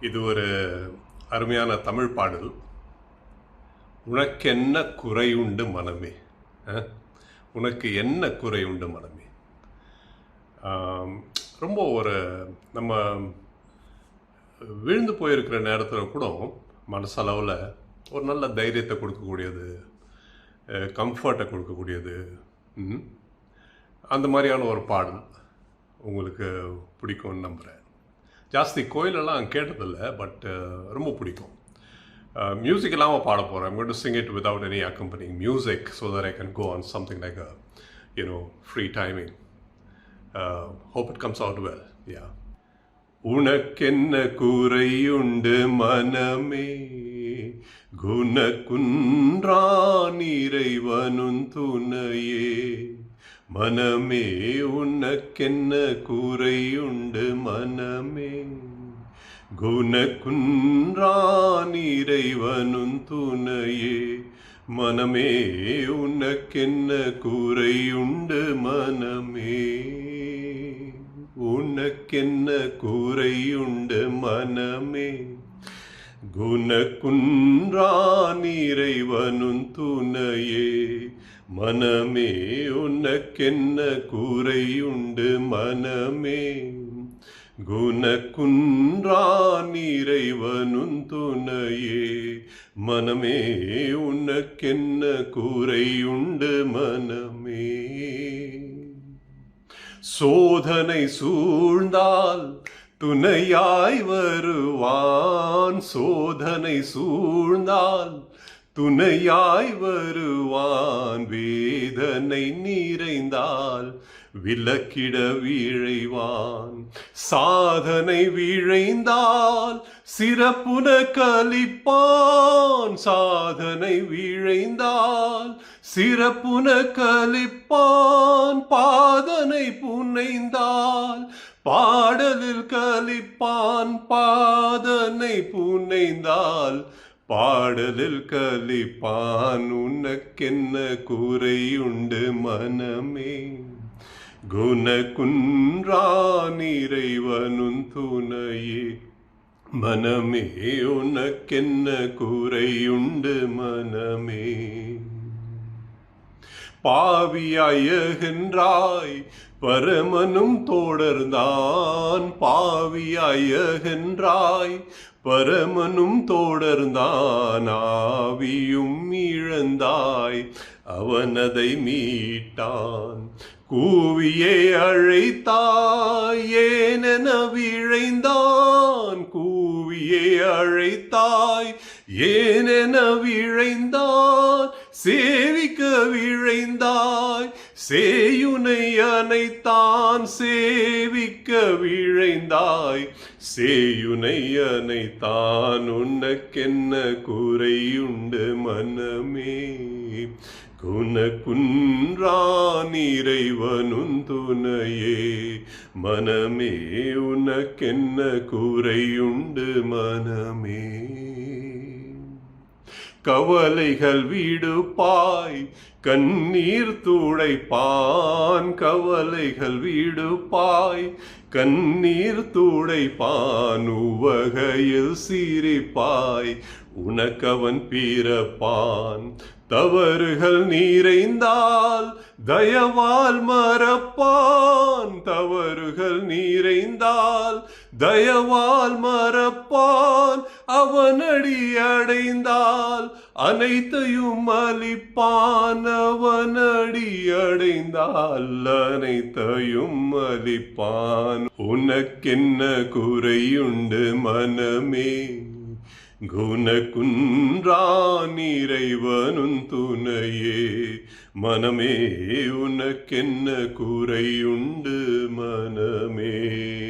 இது ஒரு அருமையான தமிழ் பாடல். உனக்கென்ன குறையுண்டு மனமே? உனக்கு என்ன குறையுண்டு மனமே? ரொம்ப ஒரு நம்ம விழுந்து போயிருக்கிற நேரத்தில் கூட மனசளவில் ஒரு நல்ல தைரியத்தை கொடுக்கக்கூடியது கம்ஃபர்ட்டை கொடுக்கக்கூடியது ம், அந்த மாதிரியான ஒரு பாடல் உங்களுக்கு பிடிக்கும்னு நம்புகிறேன் ஜாஸ்தி கோயிலெல்லாம் கேட்டதில்லை பட் ரொம்ப பிடிக்கும் மியூசிக் இல்லாமல் பாட போகிறேன் I'm to sing it without any accompanying music so that I can go on something like a you know free timing hope it comes out well yeah உனக்கென்ன குறையுண்டு மனமே குண குன்றான் இறைவனும் துணையே மனமே உனக்கென்ன கூரையுண்டு? மனமே குணக்குன்றான் இறைவனும் துணையே. மனமே உனக்கென்ன கூரையுண்டு? மனமே உனக்கென்ன கூரையுண்டு? மனமே குணக்குன்றான் இறைவனும் துணையே. மனமே உனக்கென்ன கூரையுண்டு? மனமே குணக்குன்றான் இறைவனும் துணையே. மனமே உனக்கென்ன கூரையுண்டு? மனமே சோதனை சூழ்ந்தால் துணையாய் வருவான். சோதனை சூழ்ந்தால் துணையாய் வருவான். வேதனை நிறைந்தால் விலக்கிட விழைவான். சாதனை விழைந்தால் சிறப்புன கலிப்பான். சாதனை விழைந்தால் சிறப்புன கலிப்பான். பாதனை புனைந்தால் பாடலில் கலிப்பான். பாதனை புனைந்தால் பாடலில் கலிப்பான் உனக்கென்ன கூரையுண்டு மனமே? குணகுன்றான் இறைவனும் துணையே. மனமே உனக்கென்ன கூரையுண்டு மனமே? பாவியாயகன்றாய் பரமனும் தொடர்ந்தான் பாவியாயகன்றாய் பரமனும் தொடர்ந்தான் ஆவியும் இழந்தாய். அவனதை மீட்டான் கூவியே அழைத்தாய். ஏனென விழைந்தான் கூவியே அழைத்தாய். ஏனென விழைந்தான் சேவிக்க விழைந்தாய். சேயுனை அனைத்தான் சேவிக்க விழைந்தாய். சேயுனை அனைத்தான் உனக்கென்ன குறையுண்டு மனமே. குணகுன்றான் இறைவனும் துணையே. மனமே உனக்கென்ன குறையுண்டு மனமே. கவலைகள் வீடுப்பாய் கண்ணீர் தூடைப்பான் கவலைகள் வீடுப்பாய் கண்ணீர் தூடைப்பான் உவகையில் சீரிப்பாய் உனக்கவன் பீரப்பான் தவறுகள் நீரைந்தால் தயவால் மறப்பான். தவறுகள் நீரைந்தால் தயவால் மறப்பான். அவனடி அடைந்தால் அனைத்தையும் அளிப்பான். அவனடி அடைந்தால் அனைத்தையும் அளிப்பான். உனக்கென்ன குறையுண்டு மனமே? குணகுன்றான் இறைவனும் துணையே. மனமே உனக்கென்ன குறையுண்டு மனமே?